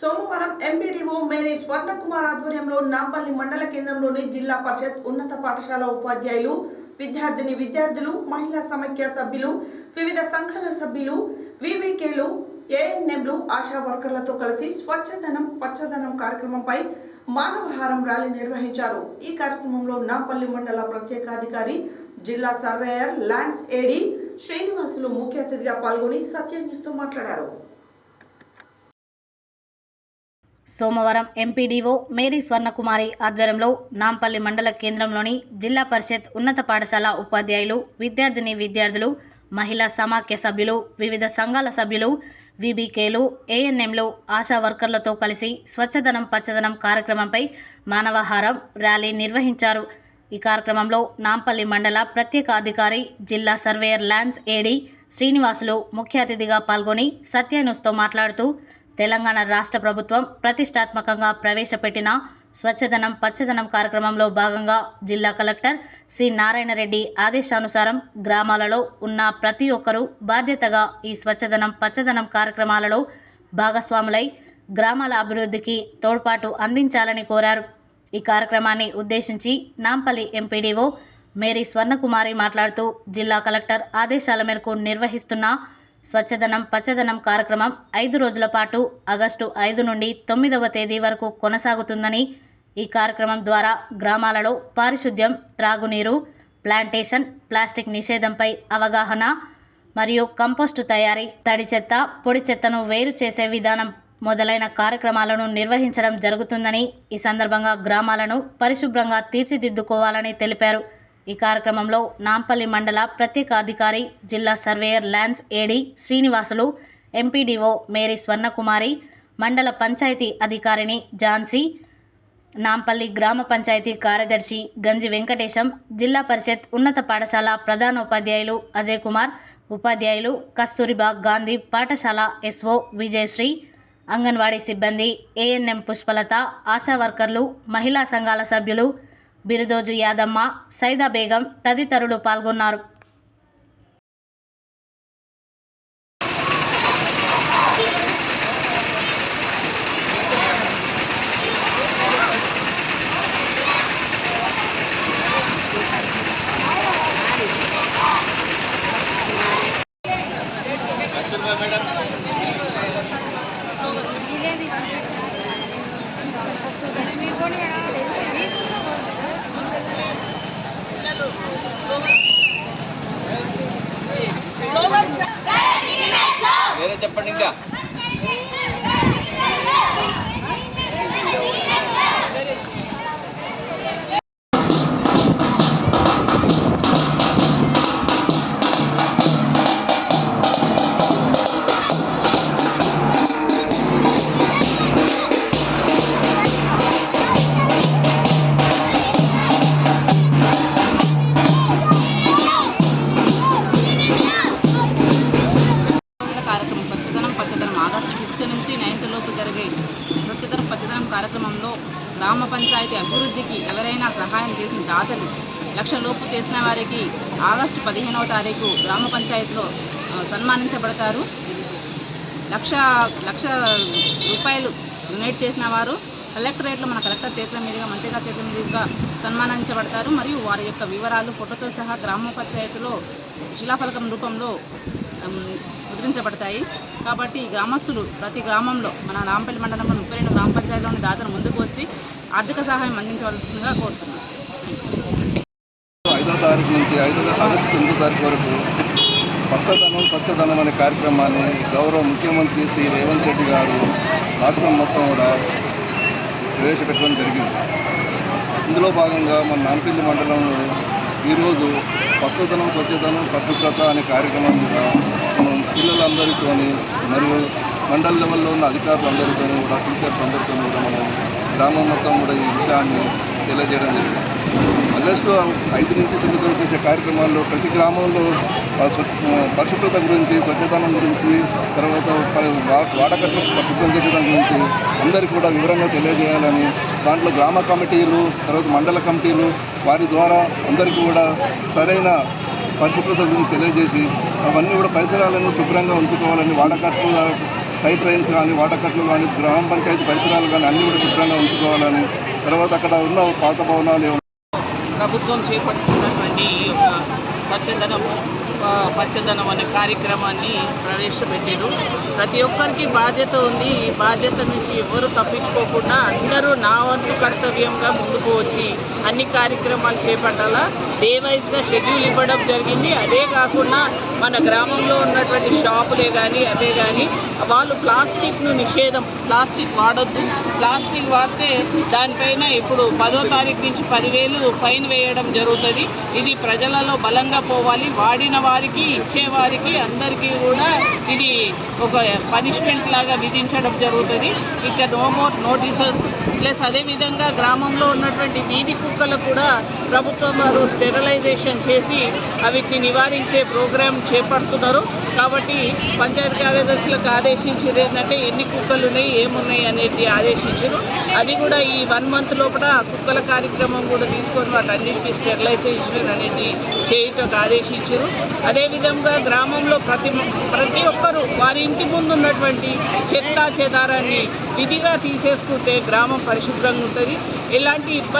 సోమవారం MPDO Mary Swarnakumar ఆధ్వర్యంలో నాంపల్లి మండల కేంద్రంలోని జిల్లా పరిషత్ ఉన్నత పాఠశాల ఉపాధ్యాయులు విద్యార్థిని విద్యార్థులు మహిళా సమైక్య సభ్యులు వివిధ సంఘాల సభ్యులు వివికేలు ఏఎన్ఎంలు ఆశా వర్కర్లతో కలిసి స్వచ్ఛధనం పచ్చదనం కార్యక్రమంపై మానవహారం ర్యాలీ నిర్వహించారు. ఈ కార్యక్రమంలో నాంపల్లి మండల ప్రత్యేకాధికారి జిల్లా సర్వేయర్ ల్యాండ్స్ ఏడీ శ్రీనివాసులు ముఖ్య అతిథిగా పాల్గొని సత్యన్యూస్తో మాట్లాడారు. సోమవారం ఎంపీడీఓ మేరీ స్వర్ణకుమారి ఆధ్వర్యంలో నాంపల్లి మండల కేంద్రంలోని జిల్లా పరిషత్ ఉన్నత పాఠశాల ఉపాధ్యాయులు విద్యార్థిని విద్యార్థులు మహిళా సమాఖ్య సభ్యులు వివిధ సంఘాల సభ్యులు విబికేలు ఏఎన్ఎంలు ఆశా వర్కర్లతో కలిసి స్వచ్ఛదనం పచ్చదనం కార్యక్రమంపై మానవహారం ర్యాలీ నిర్వహించారు. ఈ కార్యక్రమంలో నాంపల్లి మండల ప్రత్యేక అధికారి జిల్లా సర్వేయర్ ల్యాన్స్ ఏడి శ్రీనివాసులు ముఖ్య అతిథిగా పాల్గొని సత్యన్యూస్తో మాట్లాడుతూ తెలంగాణ రాష్ట్ర ప్రభుత్వం ప్రతిష్టాత్మకంగా ప్రవేశపెట్టిన స్వచ్ఛదనం పచ్చదనం కార్యక్రమంలో భాగంగా జిల్లా కలెక్టర్ సి నారాయణరెడ్డి ఆదేశానుసారం గ్రామాలలో ఉన్న ప్రతి ఒక్కరూ బాధ్యతగా ఈ స్వచ్ఛదనం పచ్చదనం కార్యక్రమాలలో భాగస్వాములై గ్రామాల అభివృద్ధికి తోడ్పాటు అందించాలని కోరారు. ఈ కార్యక్రమాన్ని ఉద్దేశించి నాంపల్లి ఎంపీడీఓ మేరీ స్వర్ణకుమారి మాట్లాడుతూ జిల్లా కలెక్టర్ ఆదేశాల మేరకు నిర్వహిస్తున్న స్వచ్ఛదనం పచ్చదనం కార్యక్రమం ఐదు రోజుల పాటు ఆగస్టు ఐదు నుండి తొమ్మిదవ తేదీ వరకు కొనసాగుతుందని ఈ కార్యక్రమం ద్వారా గ్రామాలలో పారిశుద్ధ్యం త్రాగునీరు ప్లాంటేషన్ ప్లాస్టిక్ నిషేధంపై అవగాహన మరియు కంపోస్టు తయారీ తడి చెత్త పొడి చెత్తను వేరు చేసే విధానం మొదలైన కార్యక్రమాలను నిర్వహించడం జరుగుతుందని ఈ సందర్భంగా గ్రామాలను పరిశుభ్రంగా తీర్చిదిద్దుకోవాలని తెలిపారు. ఈ కార్యక్రమంలో నాంపల్లి మండల ప్రత్యేక అధికారి జిల్లా surveyor lands AD Srinivasulu MPDO Mary Swarnakumari మండల పంచాయతీ అధికారిని ఝాన్సీ నాంపల్లి గ్రామ పంచాయతీ కార్యదర్శి గంజి వెంకటేశం జిల్లా పరిషత్ ఉన్నత పాఠశాల ప్రధానోపాధ్యాయులు అజయ్ కుమార్ ఉపాధ్యాయులు కస్తూరిబా గాంధీ పాఠశాల ఎస్ఓ విజయశ్రీ అంగన్వాడీ సిబ్బంది ఏఎన్ఎం పుష్పలత ఆశా వర్కర్లు మహిళా సంఘాల సభ్యులు బిరుదోజు యాదమ్మ సైదా బేగం తదితరులు పాల్గొన్నారు. ఇంకా పంచాయతీ అభివృద్ధికి ఎవరైనా సహాయం చేసిన దాతలు లక్ష లోపు చేసిన వారికి ఆగస్టు పదిహేనవ తారీఖు గ్రామ పంచాయతీలో సన్మానించబడతారు. లక్ష లక్ష రూపాయలు డొనేట్ చేసిన వారు కలెక్టరేట్లో మన కలెక్టర్ చేతుల మీదుగా మంత్రి గారి చేతుల మీదుగా సన్మానించబడతారు. మరియు వారి యొక్క వివరాలు ఫోటోతో సహా గ్రామ పంచాయతీలో శిలాఫలకం రూపంలో ముద్రించబడతాయి. కాబట్టి గ్రామస్తులు ప్రతి గ్రామంలో మన రాంపల్లి మండలంలో ముప్పై రెండు గ్రామ పంచాయతీలోని దాతలు ముందుకు వచ్చి ఆర్థిక సహాయం అందించవలసిందిగా కోరుతున్నాను ఐదో తారీఖు నుంచి ఐదో ఆగస్టు తొమ్మిదో తారీఖు వరకు పచ్చదనం స్వచ్ఛదనం అనే కార్యక్రమాన్ని గౌరవ ముఖ్యమంత్రి శ్రీ రేవంత్ రెడ్డి గారు రాష్ట్రం మొత్తం కూడా ప్రవేశపెట్టడం జరిగింది. ఇందులో భాగంగా మన నాంపల్లి మండలంలో ఈరోజు పచ్చదనం స్వచ్ఛతనం పరిశుభ్రత అనే కార్యక్రమం మీద మనం పిల్లలందరితోని మరియు మండల లెవెల్లో ఉన్న అధికారులందరితో కూడా టీచర్స్ అందరితో కూడా మనం గ్రామం మొత్తం కూడా ఈ విషయాన్ని తెలియజేయడం జరిగింది. ఆగస్టు ఐదు నుంచి తొమ్మిది వరకు చేసే కార్యక్రమాల్లో ప్రతి గ్రామంలో పరిశుభ్రత గురించి స్వచ్ఛతనం గురించి తర్వాత పరి- వా- వాడకట్ల శుభ్రం చేసేదాని గురించి అందరికీ కూడా వివరంగా తెలియజేయాలని దాంట్లో గ్రామ కమిటీలు తర్వాత మండల కమిటీలు వారి ద్వారా అందరికీ కూడా సరైన పరిశుభ్రత గురించి తెలియజేసి అవన్నీ కూడా పరిసరాలను శుభ్రంగా ఉంచుకోవాలని వాడకట్లు సైడ్ రైన్స్ కానీ వాటకట్లు కానీ గ్రామ పంచాయతీ పరిసరాలు కానీ అన్నీ కూడా శుభ్రంగా ఉంచుకోవాలని తర్వాత అక్కడ ఉన్న పాత భవనాలు ప్రభుత్వం చేపట్టుకున్నటువంటి ఈ యొక్క స్వచ్ఛదనము పచ్చదనం అనే కార్యక్రమాన్ని ప్రవేశపెట్టారు. ప్రతి ఒక్కరికి బాధ్యత ఉంది. ఈ బాధ్యత నుంచి ఎవరు తప్పించుకోకుండా అందరూ నా వంతు కర్తవ్యంగా ముందుకు వచ్చి అన్ని కార్యక్రమాలు చేపట్టాలా? డే వైజ్గా షెడ్యూల్ ఇవ్వడం జరిగింది. అదే కాకుండా మన గ్రామంలో ఉన్నటువంటి షాపులే కానీ అవే కానీ వాళ్ళు ప్లాస్టిక్ను నిషేధం ప్లాస్టిక్ వాడొద్దు. ప్లాస్టిక్ వాడితే దానిపైన ఇప్పుడు పదో తారీఖు నుంచి పదివేలు ఫైన్ వేయడం జరుగుతుంది. ఇది ప్రజలలో బలంగా పోవాలి. వాడిన వారికి ఇచ్చేవారికి అందరికీ కూడా ఇది ఒక పనిష్మెంట్ లాగా విధించడం జరుగుతుంది. ఇక నో మోర్ నోటీసెస్ ప్లస్ అదేవిధంగా గ్రామంలో ఉన్నటువంటి వీధి కుక్కలు కూడా ప్రభుత్వం వారు స్టెరిలైజేషన్ చేసి వీటిని నివారించే ప్రోగ్రాం చేపడుతున్నారు. కాబట్టి పంచాయతీ కార్యదర్శులకు ఆదేశించేది ఏంటంటే ఎన్ని కుక్కలు ఉన్నాయి ఏమున్నాయి అనేది ఆదేశించారు. అది కూడా ఈ వన్ మంత్ లోపల కుక్కల కార్యక్రమం కూడా తీసుకొని వాటన్నిటికీ స్టెరిలైజేషన్ అనేది చేయటం ఆదేశించారు. అదేవిధంగా గ్రామంలో ప్రతి ప్రతి ఒక్కరూ వారి ఇంటి ముందు ఉన్నటువంటి చెత్త చెదారాన్ని విధిగా తీసేసుకుంటే గ్రామం పరిశుభ్రంగా ఉంటుంది. ఎలాంటి ఇబ్బంది